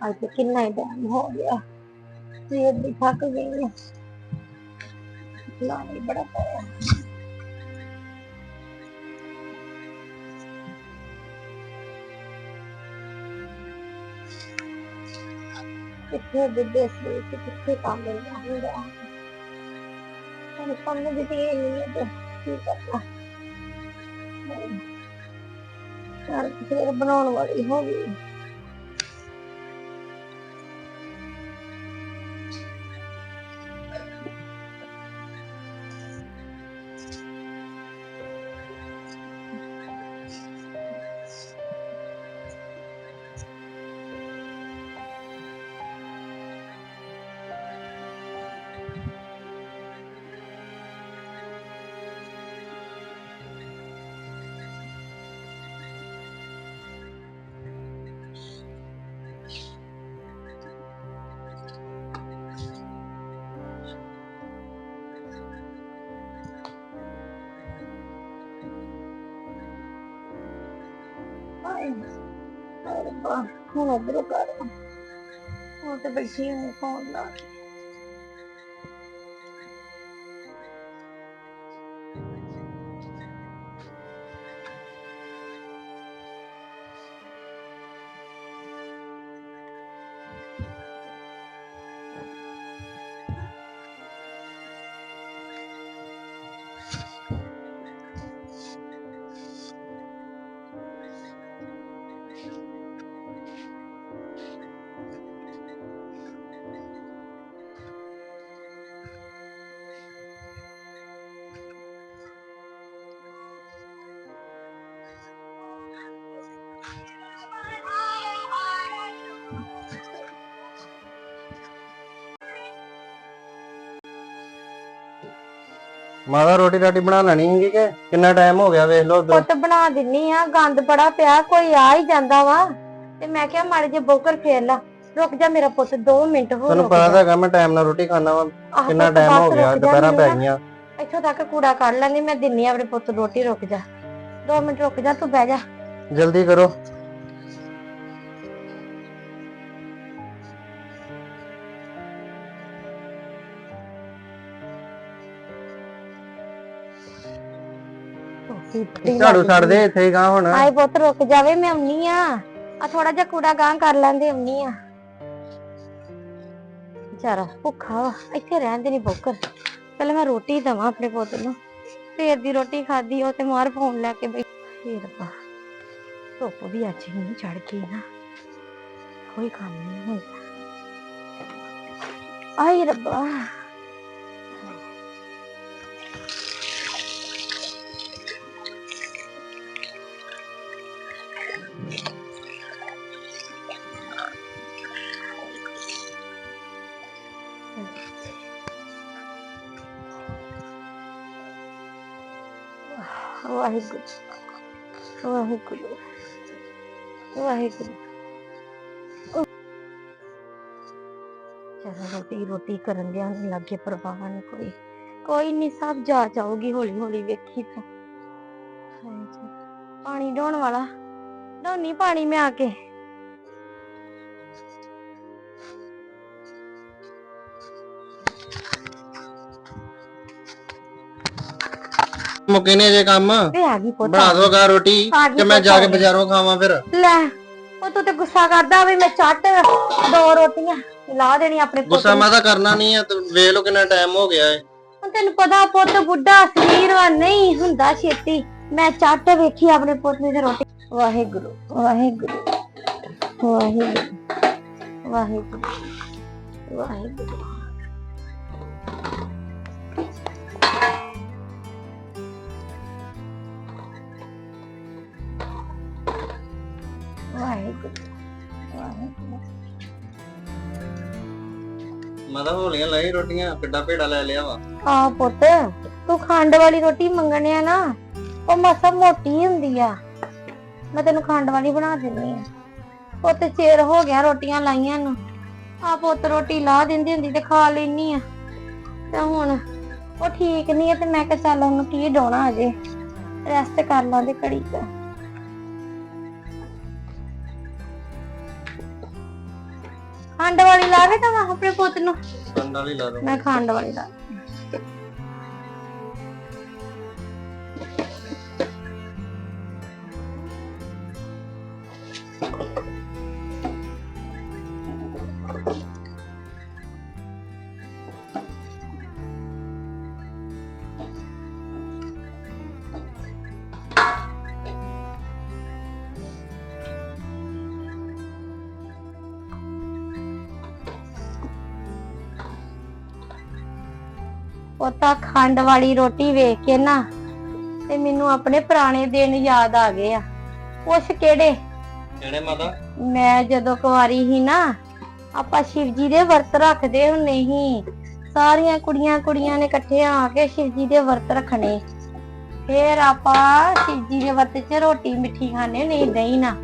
ਅੱਜ ਕਿੰਨਾ ਹੀ ਟਾਈਮ ਹੋ ਗਿਆ। ਸਵੇਰ ਦੀ ਥੱਕ ਗਈ ਹਾਂ ਲਾਣੀ ਬੜਾ ਪਿਆ। ਕਿੱਥੇ ਬੁੱਢੇ ਸੀ, ਕਿੱਥੇ ਕੰਮ ਮਿਲਦਾ ਹੁੰਦਾ। ਹੁਣ ਸਮਝ ਵੀ ਇਹ ਨਹੀਂ ਹੈ ਕੀ ਕਰਨਾ। ਯਾਰ ਫਿਰ ਬਣਾਉਣ ਵਾਲੀ ਹੋ ਗਈ। ਰੱਬਾ ਹੁਣ ਉਧਰੋਂ ਕਰ ਉਹ ਤੇ ਬੈਠੀ ਹਾਂ ਫੋਨ ਲਾ ਕੇ ਮਾਦਾ ਰੋਟੀ ਰਾਟੀ ਬਣਾ ਲੈਣੀ ਹੈਗੀ ਕਿ ਕਿੰਨਾ ਟਾਈਮ ਹੋ ਗਿਆ ਵੇਖ ਲਓ ਉਧਰ? ਪੁੱਤ ਬਣਾ ਦਿੰਨੀ ਆ ਗੰਦ ਬੜਾ ਪਿਆ ਕੋਈ ਆ ਹੀ ਜਾਂਦਾ ਵਾ। ਤੇ ਮੈਂ ਕਿਹਾ ਮਾੜੇ ਜੇ ਬੋਕਰ ਫੇਰ ਲਾ। ਰੁਕ ਜਾ ਮੇਰਾ ਪੁੱਤ 2 ਮਿੰਟ ਹੋਰ ਤੁਹਾਨੂੰ ਰੁਕ ਪਤਾ ਜਾ। ਤਾਂ ਹੈਗਾ ਮੈਂ ਟਾਈਮ ਨਾਲ ਰੋਟੀ ਖਾਣਾ ਵਾ ਆਹ ਕਿੰਨਾ ਪੁੱਤ ਟਾਈਮ ਹੋ ਗਿਆ ਰੁਕ ਜਾ, ਦੁਪਹਿਰਾਂ ਪੈ ਮੈਨੂੰ ਨਾ। ਗਈਆਂ। ਇੱਥੋਂ ਤੱਕ ਕੂੜਾ ਕੱਢ ਲੈਂਦੀ ਮੈਂ ਦਿੰਨੀ ਆ ਆਪਣੇ ਪੁੱਤ ਨੂੰ ਰੋਟੀ ਰੁਕ ਜਾ। 2 ਮਿੰਟ ਰੁਕ ਜਾ ਤੂੰ ਬਹਿ ਜਾ। ਜਲਦੀ ਕਰੋ। ਝਾੜੂ ਛੱਡ ਦੇ ਇੱਥੇ ਹੀ ਗਾਂ ਹੁਣ। ਆਏ ਪੁੱਤ ਰੁਕ ਜਾਵੇ ਮੈਂ ਆਉਣੀ ਆ। ਆ ਥੋੜਾ ਜਿਹਾ ਕੂੜਾ ਗਾਂ ਕਰ ਲੈਂਦੇ ਆਉਣੀ ਆ। ਵਿਚਾਰਾ ਭੁੱਖਾ ਵਾ ਇੱਥੇ ਰਹਿਣ ਦੇ ਨਹੀਂ ਬੋਕਰ। ਪਹਿਲਾਂ ਮੈਂ ਰੋਟੀ ਦਵਾਂ ਆਪਣੇ ਪੁੱਤ ਨੂੰ। ਫੇਰ ਦੀ ਰੋਟੀ ਖਾਦੀ ਉਹ ਤੇ ਮਾਰ ਫੋਨ ਲੈ ਕੇ ਬੈਠ ਫੇਰ ਰੱਬਾ ਧੁੱਪ ਵੀ ਅੱਜ ਨਹੀਂ ਚੜ ਗਈ ਨਾ। ਕੋਈ ਕੰਮ ਨਹੀਂ ਹੁੰਦਾ ਆਈ ਰੱਬਾ। ਵਾਹਿਗੁਰੂ। ਚਲੋ ਰੋਟੀ ਰੋਟੀ ਕਰਨ ਦਿਆਂ ਨਹੀਂ ਲੱਗੇ ਪਰਵਾਹ ਨਹੀਂ ਕੋਈ। ਕੋਈ ਨਹੀਂ ਸਭ ਜਾ ਜਾਊਗੀ ਹੌਲੀ ਹੌਲੀ ਵੇਖੀ ਤੂੰ। ਹਾਏ ਜੀ। ਪਾਣੀ ਢੋਣ ਵਾਲਾ। ਢੋਣੀ ਪਾਣੀ ਮੈਂ ਆ ਕੇ। ਮੁੱਕੇ ਨੇ ਜੇ ਕੰਮ। ਵੇ ਆ ਗਈ ਪੁੱਤ। ਬਣਾ ਦੋਗਾ ਰੋਟੀ ਆ ਗਈ ਕਿ ਮੈਂ ਜਾ ਕੇ। ਬਾਜ਼ਾਰੋਂ ਖਾਵਾਂ ਫਿਰ। ਲੈ। ਉਹ ਤੂੰ ਤੇ ਗੁੱਸਾ ਕਰਦਾ ਵੀ ਮੈਂ ਚੱਟ ਦੋ ਰੋਟੀਆਂ ਲਾ ਦੇਣੀ ਆਪਣੇ ਪੁੱਤ ਗੁੱਸਾ ਨੂੰ। ਕਰਨਾ ਨਹੀਂ ਆ ਤੇ ਵੇਖ ਲਓ ਕਿੰਨਾ ਟਾਈਮ ਹੋ ਗਿਆ ਏ। ਹੁਣ ਤੈਨੂੰ ਪਤਾ ਪੁੱਤ ਬੁੱਢਾ ਸਰੀਰ ਵਾ ਨਹੀਂ ਹੁੰਦਾ ਛੇਤੀ। ਮੈਂ ਚੱਟ ਵੇਖੀ ਆਪਣੇ ਪੁੱਤ ਦੀ ਤੇ ਰੋਟੀ। ਵਾਹਿਗੁਰੂ ਵਾਹਿਗੁਰੂ ਵਾਹਿਗੁਰੂ ਵਾਹਿਗੁਰੂ ਵਾਹਿਗੁਰੂ। ਵਾਹਿਗੁਰੂ ਮੈਂ ਹੋਲੀਆਂ ਲਾਈ ਰੋਟੀਆਂ, ਕਿੱਡਾ ਭੇੜਾ ਲੈ ਲਿਆ ਵਾ। ਆ ਪੁੱਤ, ਤੂੰ ਖੰਡ ਵਾਲੀ ਰੋਟੀ ਮੰਗਣਿਆ ਨਾ, ਉਹ ਮਸਾ ਮੋਟੀ ਹੁੰਦੀ ਆ। ਮੈਂ ਤੈਨੂੰ ਖੰਡ ਵਾਲੀ ਬਣਾ ਦਿੰਦੀ ਆ। ਪੁੱਤ, ਚਿਰ ਹੋ ਗਿਆ ਰੋਟੀਆਂ ਲਾਈਆਂ ਨੂੰ। ਆ ਪੁੱਤ ਰੋਟੀ ਲਾ ਦਿੰਦੀ ਹੁੰਦੀ ਤੇ ਖਾ ਲੈਨੀ ਆ। ਤੇ ਹੁਣ ਉਹ ਠੀਕ ਨਹੀਂ ਆ ਤੇ ਮੈਂ ਕਿਹਾ ਚੱਲ ਉਹਨੂੰ ਕੀ ਡਾਉਣਾ ਅਜੇ। ਰੈਸਟ ਕਰ ਲਾਂਦੇ ਘੜੀ ਕੁ। ਖੰਡ ਵਾਲੀ ਲਾ ਕੇ ਤਾਂ ਆਪਣੇ ਪੁੱਤ ਨੂੰ? ਖੰਡ ਵਾਲੀ ਲਾ ਦੋ ਮੈਂ ਖੰਡ ਵਾਲੀ ਲਾ ਉਹ ਤਾਂ ਖੰਡ ਵਾਲੀ ਰੋਟੀ ਵੇਖ ਕੇ ਨਾ ਤੇ ਮੈਨੂੰ ਆਪਣੇ ਪੁਰਾਣੇ ਦਿਨ ਯਾਦ ਆ ਗਏ ਆ। ਕੁਛ ਕਿਹੜੇ? ਕਿਹੜੇ ਮਾਤਾ? ਮੈਂ ਜਦੋਂ ਕੁਆਰੀ ਸੀ ਨਾ ਆਪਾਂ ਸ਼ਿਵ ਜੀ ਦੇ ਵਰਤ ਰੱਖਦੇ ਹੁੰਨੇ ਸੀ। ਸਾਰੀਆਂ ਕੁੜੀਆਂ ਕੁੜੀਆਂ ਨੇ ਇਕੱਠੇ ਆ ਕੇ ਸ਼ਿਵ ਜੀ ਦੇ ਵਰਤ ਰੱਖਣੇ। ਫੇਰ ਆਪਾਂ ਸ਼ਿਵ ਜੀ ਦੇ ਵਰਤ 'ਚ ਰੋਟੀ ਮਿੱਠੀ ਖਾਣੇ ਨਹੀਂ ਦਹੀਂ ਨਾ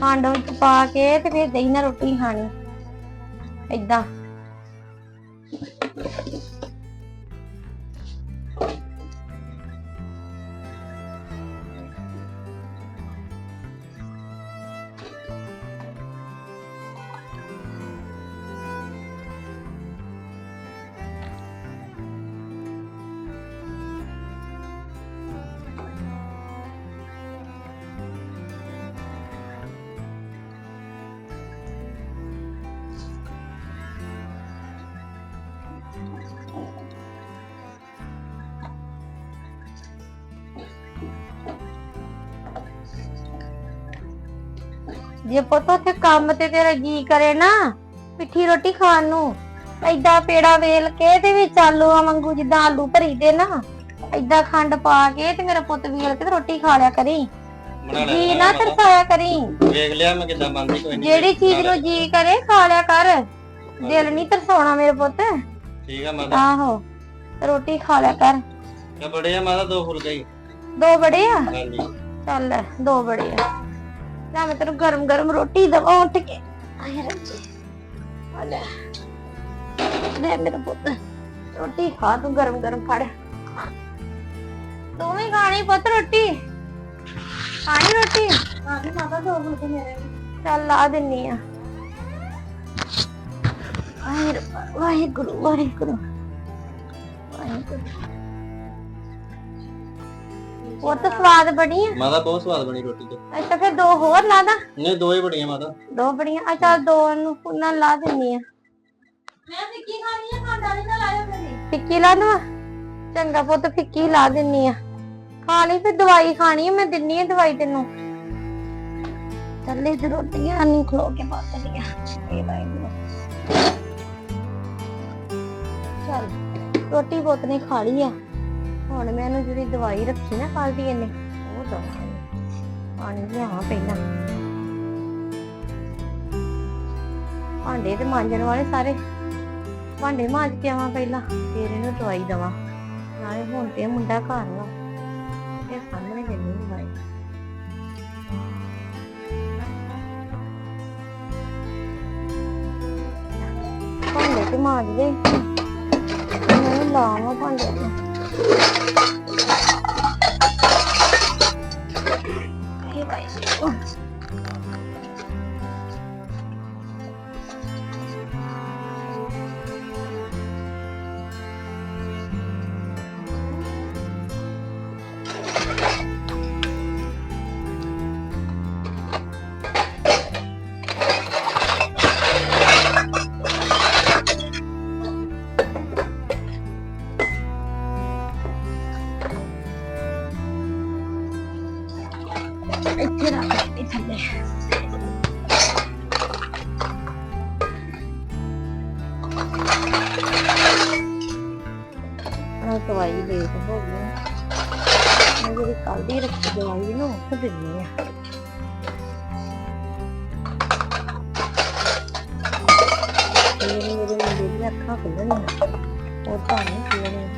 ਖੰਡ ਵਿੱਚ ਪਾ ਕੇ ਤੇ ਫੇਰ ਦਹੀਂ ਨਾਲ ਰੋਟੀ ਖਾਣੀ। ਏਦਾਂ। ਜੇ ਪੁੱਤ ਉੱਥੇ ਕੰਮ ਤੇ ਤੇਰਾ ਜੀ ਕਰੇ ਨਾ ਮਿੱਠੀ ਰੋਟੀ ਖਾਣ ਨੂੰ ਏਦਾਂ ਪੇੜਾ ਵੇਲ ਕੇ ਤੇ ਵਿੱਚ ਆਲੂਆਂ ਵਾਂਗੂ ਜਿੱਦਾਂ ਆਲੂ ਭਰੀ ਦੇ ਨਾ ਏਦਾਂ ਖੰਡ ਪਾ ਕੇ ਤੇ ਮੇਰਾ ਪੁੱਤ ਵੇਲ ਕੇ ਤੇ ਰੋਟੀ ਖਾ ਲਿਆ ਕਰੀ। ਬਣਾ ਜੀ ਨਾ ਤਰਸਾਇਆ ਕਰੀ। ਵੇਖ ਲਿਆ ਮੈਂ ਕਿੱਦਾਂ ਬਣਦੀ ਕੋਈ ਨਹੀਂ ਜਿਹੜੀ ਚੀਜ਼ ਨੂੰ ਜੀ ਕਰੇ ਖਾ ਲਿਆ ਕਰ। ਦਿਲ ਨਹੀਂ ਤਰਸਾਉਣਾ ਮੇਰੇ ਪੁੱਤ। ਠੀਕ ਆ ਮਾਤਾ। ਆਹੋ ਰੋਟੀ ਖਾ ਲਿਆ ਕਰ। ਕਿ ਬੜੇ ਆ ਮਾਤਾ ਦੋ ਫੁਲਕੇ ਹੀ। ਦੋ ਬੜੇ ਆ? ਹਾਂਜੀ। ਚੱਲ ਦੋ ਬੜੇ ਆ। ਲੈ ਮੈਂ ਤੈਨੂੰ ਗਰਮ ਗਰਮ ਰੋਟੀ ਦਵਾਂ, ਉੱਠ ਕੇ। ਆਏ ਰੱਜੇ ਆ ਲੈ ਮੇਰਾ ਪੁੱਤ, ਰੋਟੀ ਖਾ, ਤੂੰ ਗਰਮ ਗਰਮ ਫੜ ਤੂੰ ਵੀ ਖਾਣੀ ਪੁੱਤ ਰੋਟੀ। ਖਾਣੀ ਰੋਟੀ? ਖਾਣੀ ਮਾਤਾ, ਦੋ ਫੁਲਕੇ ਮੇਰੇ ਚੱਲ ਲਾ ਦਿੰਨੀ ਆ। ਆਏ ਵਾਹਿਗੁਰੂ ਵਾਹਿਗੁਰੂ। ਵਾਹਿਗੁਰੂ। ਉਹ ਤਾਂ ਸਵਾਦ ਬਣੀ ਆ। ਮਾਤਾ ਬਹੁਤ ਸਵਾਦ ਬਣੀ ਰੋਟੀ ਤੇ। ਅੱਛਾ ਫਿਰ ਦੋ ਹੋਰ ਲਾ ਦਾਂ? ਨਹੀਂ ਦੋ ਹੀ ਬੜੀਆਂ ਮਾਤਾ। ਦੋ ਬੜੀਆਂ। ਆ ਚੱਲ ਦੋ ਨੂੰ ਪੁੰਨਾ ਲਾ ਦਿੰਨੀ ਆ। ਮੈਂ ਫਿੱਕੀ ਖਾਣੀ ਆ ਖਾਂਦਾ ਨਹੀਂ ਨਾ ਲਾਇਓ ਮੇਰੀ ਫਿੱਕੀ ਲਾ ਦਵਾ? ਚੰਗਾ ਪੁੱਤ ਫਿੱਕੀ ਲਾ ਦਿੰਨੀ ਆ। ਖਾ ਲਈ ਫਿਰ ਦਵਾਈ ਖਾਣੀ ਆ ਮੈਂ ਦਿੰਨੀ ਆ ਦਵਾਈ ਤੈਨੂੰ। ਚੱਲੇ ਤੇ ਰੋਟੀਆਂ ਨਹੀਂ ਖਲੋ ਕੇ ਪਾ ਲੀਆਂ ਇਹ ਵਾਹਿਗੁਰੂ ਚੱਲ ਰੋਟੀ ਪੁੱਤ ਨੇ ਖਾ ਲਈ ਆ। ਹੁਣ ਮੈਂ ਇਹਨੂੰ ਜਿਹੜੀ ਦਵਾਈ ਰੱਖੀ ਨਾ ਕੱਲ ਦੀ ਇਹਨੇ, ਉਹ ਦਵਾਈ। ਪਾਣੀ ਲਿਆਵਾਂ ਪਹਿਲਾਂ। ਭਾਂਡੇ ਤੇ ਮਾਂਜਣ ਵਾਲੇ ਸਾਰੇ। ਭਾਂਡੇ ਮਾਂਜ ਕੇ ਆਵਾਂ ਪਹਿਲਾਂ, ਫਿਰ ਇਹਨੂੰ ਦਵਾਈ ਦਵਾਂ। ਨਾਲੇ ਹੁਣ ਤੇ ਮੁੰਡਾ ਘਰ ਵਾ। ਇਹ ਸਾਹਮਣੇ ਜੰਨੀ ਦਵਾਈ। ਭਾਂਡੇ ਤੇ ਮਾਂਜ ਦੇ। ਮੈਂ ਲਾਵਾਂ ਭਾਂਡੇ। Aqui vai. Uh. ਨੂੰ ਇਹ ਭਾਈ ਇੱਥੇ ਰੱਖ ਦੇ ਥੱਲੇ ਆ ਦਵਾਈ ਲੇਟ ਹੋ ਗਈ ਮੈਂ ਜਿਹੜੀ ਕੱਲ ਦੀ ਰੱਖੀ ਦਵਾਈ ਨੂੰ ਉਹ ਦਿੰਨੀ ਆ ਇਹ ਮੇਰੇ ਮੁੰਡੇ ਦੀਆਂ ਅੱਖਾਂ ਖੁੱਲਣੀਆਂ ਉਹ ਤਾਂ ਨਹੀਂ ਖੁੱਲਣੀਆਂ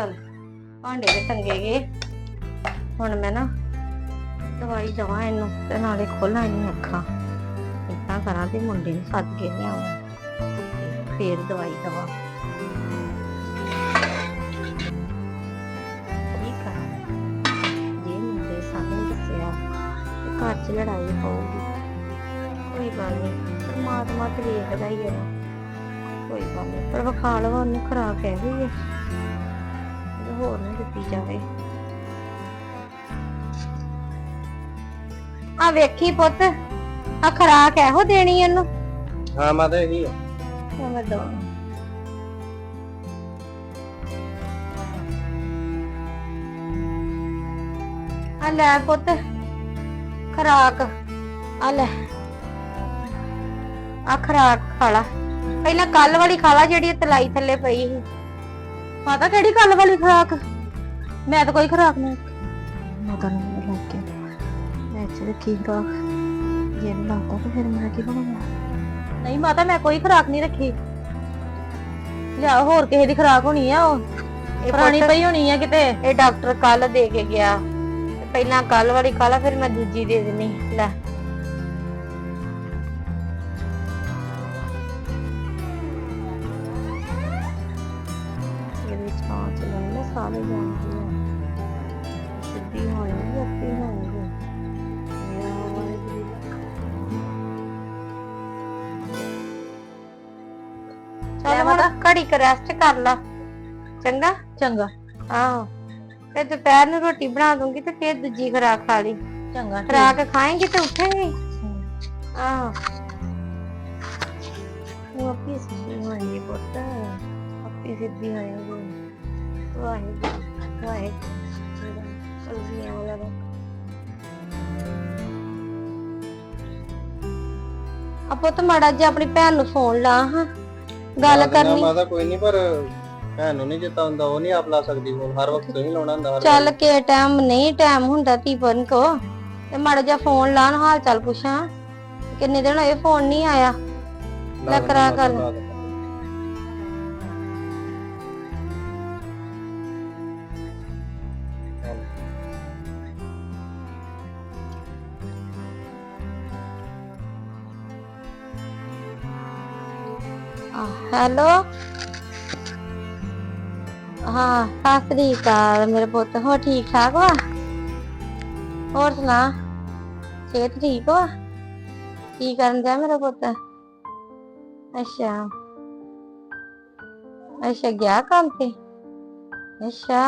ਚਲ, ਭਾਂਡੇ ਤੇ ਟੰਗੇ ਗਏ। ਹੁਣ ਮੈਂ ਨਾ ਦਵਾਈ ਦਵਾ ਇਹਨੂੰ ਤੇ ਨਾਲੇ ਖੋਲਾਂ ਇਹਨੂੰ ਅੱਖਾਂ। ਇਦਾਂ ਕਰਾਂ ਤੇ ਮੁੰਡੇ ਨੂੰ ਸੱਦ ਕੇ ਲਿਆਵਾਂ ਤੇ ਫੇਰ ਦਵਾਈ ਦਵਾ। ਠੀਕ 'ਚ ਲੜਾਈ ਹੋਊਗੀ, ਕੋਈ ਗੱਲ ਨਹੀਂ ਪਰਮਾਤਮਾ ਤੇ ਵੇਖਦਾ ਹੀ ਹੈ ਕੋਈ ਗੱਲ ਨਹੀਂ ਪਰ ਵਿਖਾ ਲਵਾ ਉਹਨੂੰ ਖਰਾਕ ਕਹਿ ਗਈ ਹੈ ਹੋਰ ਨਾ ਦਿੱਤੀ ਜਾਵੇ। ਆ ਵੇਖੀ ਪੁੱਤ ਆ ਖਰਾਕ ਇਹੋ ਦੇਣੀ ਇਹਨੂੰ? ਹਾਂ ਮਾਤਾ ਇਹੀ ਆ। ਮੈਂ ਦਵਾਂ ਆ ਲੈ ਪੁੱਤ ਖਰਾਕ। ਆ ਲੈ। ਆ ਖਰਾਕ ਖਾ ਲਾ। ਪਹਿਲਾਂ ਕੱਲ ਵਾਲੀ ਖਾ ਲਾ ਜਿਹੜੀ ਤਲਾਈ ਥੱਲੇ ਪਈ ਸੀ। ਪਤਾ ਕਿਹੜੀ ਕੱਲ ਵਾਲੀ ਖਰਾਕ? ਮੈਂ ਤਾਂ ਕੋਈ ਖਰਾਕ ਨਹੀਂ। ਮਾਤਾ ਨੂੰ ਲੱਗ ਗਿਆ ਮੈਂ ਚਲ ਕੀ ਖਰਾਕ। ਜੇ ਨਾ ਤਾਂ ਫਿਰ ਮੈਂ ਕੀ ਬਣਾਉਣਾ ਨਹੀਂ ਮਾਤਾ ਮੈਂ ਕੋਈ ਖਰਾਕ ਨਹੀਂ ਰੱਖੀ। ਲਿਆ ਹੋਰ ਕਿਸੇ ਦੀ ਖਰਾਕ ਹੋਣੀ ਆ ਉਹ? ਪੁਰਾਣੀ ਪਈ ਹੋਣੀ ਆ ਕਿਤੇ? ਇਹ ਡਾਕਟਰ ਕੱਲ ਦੇ ਕੇ ਗਿਆ। ਪਹਿਲਾਂ ਕੱਲ ਵਾਲੀ ਖਾ ਲਾ ਫਿਰ ਮੈਂ ਦੂਜੀ ਦੇ ਦੇਣੀ ਲੈ। ਚੱਲ ਹੁਣ ਘੜੀ ਕ ਰੈਸਟ ਕਰ ਲਾ। ਚੰਗਾ? ਚੰਗਾ। ਆਹੋ। ਤੇ ਦੁਪਹਿਰ ਨੂੰ ਰੋਟੀ ਬਣਾ ਦੂੰਗੀ ਤੇ ਫਿਰ ਦੂਜੀ ਖਰਾਕ ਖਾ ਲਈ। ਚੰਗਾ ਖਰਾਕ ਖਾਏਂਗੀ ਤੇ ਉੱਠੇਂਗੀ? ਆਹੋ। ਉਹ ਆਪੀ ਸਿੱਧੀ ਹੋਣੀ ਪੁੱਤ। ਆਪੀ ਸਿੱਧੀ ਹੋਏਗੀ। ਵਾਹਿਗੁਰੂ ਵਾਹਿਗੁਰੂ। ਕਲਬੀਆਂ ਵਾਲਾ ਰੱਬ। ਆ ਪੁੱਤ ਮਾੜਾ ਜਿਹਾ ਆਪਣੀ ਭੈਣ ਨੂੰ ਫੋਨ ਲਾ ਹਾਂ। ਗੱਲ ਕਰਨੀ। ਮਾਤਾ ਕੋਈ ਨਹੀਂ ਪਰ ਭੈਣ ਨੂੰ ਨਹੀਂ ਜਿੱਤਾ ਹੁੰਦਾ ਉਹ ਨਹੀਂ ਆਪ ਲਾ ਸਕਦੀ ਫੋਨ ਹਰ ਵਕਤ ਨਹੀਂ ਲਾਉਣਾ ਹੁੰਦਾ ਹਰ ਚੱਲ ਕੇ ਟਾਈਮ ਨਹੀਂ ਟਾਈਮ ਹੁੰਦਾ ਧੀਪਨ ਕੋ ਤੇ ਮਾੜਾ ਜਿਹਾ ਫੋਨ ਲਾਣ ਹਾਲ ਚਾਲ ਪੁੱਛਾਂ। ਕਿੰਨੇ ਦਿਨ ਹੋਏ ਫੋਨ ਨਹੀਂ ਆਇਆ? ਲਾ ਲੈ ਦਿੰਦਾ ਕਰਾ ਮਾਤਾ, ਹੈਲੋ। ਹਾਂ ਸਤਿ ਸ੍ਰੀ ਅਕਾਲ ਮੇਰੇ ਪੁੱਤ ਹੋ ਠੀਕ ਠਾਕ ਵਾ? ਹੋਰ ਸੁਣਾ ਸਿਹਤ ਠੀਕ ਵਾ? ਕੀ ਕਰਨ ਜਾ ਮੇਰਾ ਪੁੱਤ? ਅੱਛਾ। ਅੱਛਾ ਗਿਆ ਕੰਮ ਤੇ? ਅੱਛਾ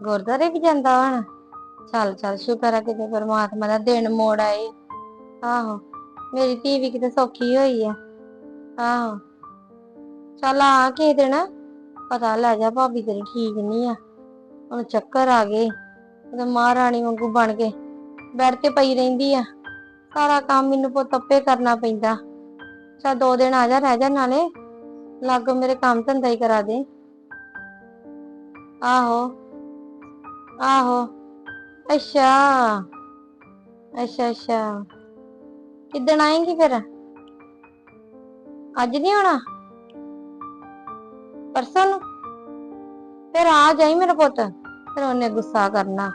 ਗੁਰਦਾਰੇ ਵੀ ਜਾਂਦਾ ਹੁਣ? ਚੱਲ ਚੱਲ ਸ਼ੁਕਰ ਆ ਕਿਤੇ ਪਰਮਾਤਮਾ ਦਾ ਦਿਨ ਮੋੜ ਆਏ। ਆਹੋ ਮੇਰੀ ਧੀ ਵੀ ਕਿਤੇ ਸੌਖੀ ਹੋਈ ਆ। ਆਹੋ। ਚੱਲ ਆ ਕੇ ਦਿਨ, ਪਤਾ ਲੈ ਜਾ ਭਾਬੀ ਤੇਰੀ ਠੀਕ ਨਹੀਂ ਆ। ਹੁਣ ਚੱਕਰ ਆ ਗਏ ਤੇ ਮਹਾਰਾਣੀ ਵਾਂਗੂ ਬਣ ਕੇ ਬੈਠ ਤੇ ਪਈ ਰਹਿੰਦੀ ਆ। ਸਾਰਾ ਕੰਮ ਮੈਨੂੰ ਪੁੱਤ ਆਪੇ ਕਰਨਾ ਪੈਂਦਾ। ਚੱਲ ਦੋ ਦਿਨ ਆ ਜਾ, ਰਹਿ ਜਾ ਨਾਲੇ, ਲੱਗ ਮੇਰੇ ਕੰਮ ਧੰਦਾ ਹੀ ਕਰਾ ਦੇ। ਆਹੋ ਆਹੋ, ਅੱਛਾ ਅੱਛਾ ਅੱਛਾ। ਕਿਦਣ ਆਏਂਗੀ ਫਿਰ? ਅੱਜ ਨਹੀਂ ਆਉਣਾ? ਪਰਸੋਂ ਨੂੰ। ਫਿਰ ਆ ਜਾਈ ਮੇਰਾ ਪੁੱਤ। ਫਿਰ ਉਹਨੇ ਗੁੱਸਾ ਕਰਨਾ।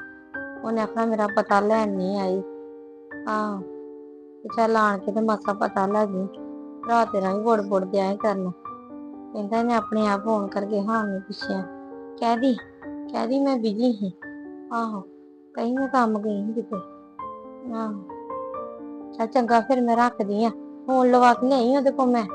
ਉਹਨੇ ਆਖਣਾ, ਮੇਰਾ ਪਤਾ ਲੈਣ ਨਹੀਂ ਆਈ। ਆਹੋ। ਤੇ ਚੱਲ ਆਣ ਕੇ ਤੇ ਮਾਸਾ ਪਤਾ ਲੱਗ ਜੀ ਰਾਤ ਤੇਰਾ ਵੀ ਬੁੜ ਬੁੜ ਦਿਆ ਕਰਨ। ਕਹਿੰਦਾ, ਮੈਂ ਆਪਣੇ ਆਪ ਫੋਨ ਕਰਕੇ ਹਾਂ ਨਹੀਂ ਪੁੱਛਿਆ। ਕਹਿਦੀ ਕਹਿਦੀ ਮੈਂ ਬਿਜ਼ੀ ਸੀ। ਆਹੋ। ਕਹੀਂ ਮੈਂ ਕੰਮ ਗਈ ਸੀ ਕਿਤੇ। ਆਹੋ। ਚੱਲ ਚੰਗਾ, ਫਿਰ ਮੈਂ ਰੱਖਦੀ ਆ। ਫੋਨ ਲਵਾ ਕੇ ਲਿਆਈ ਉਹਦੇ ਕੋਲ ਮੈਂ।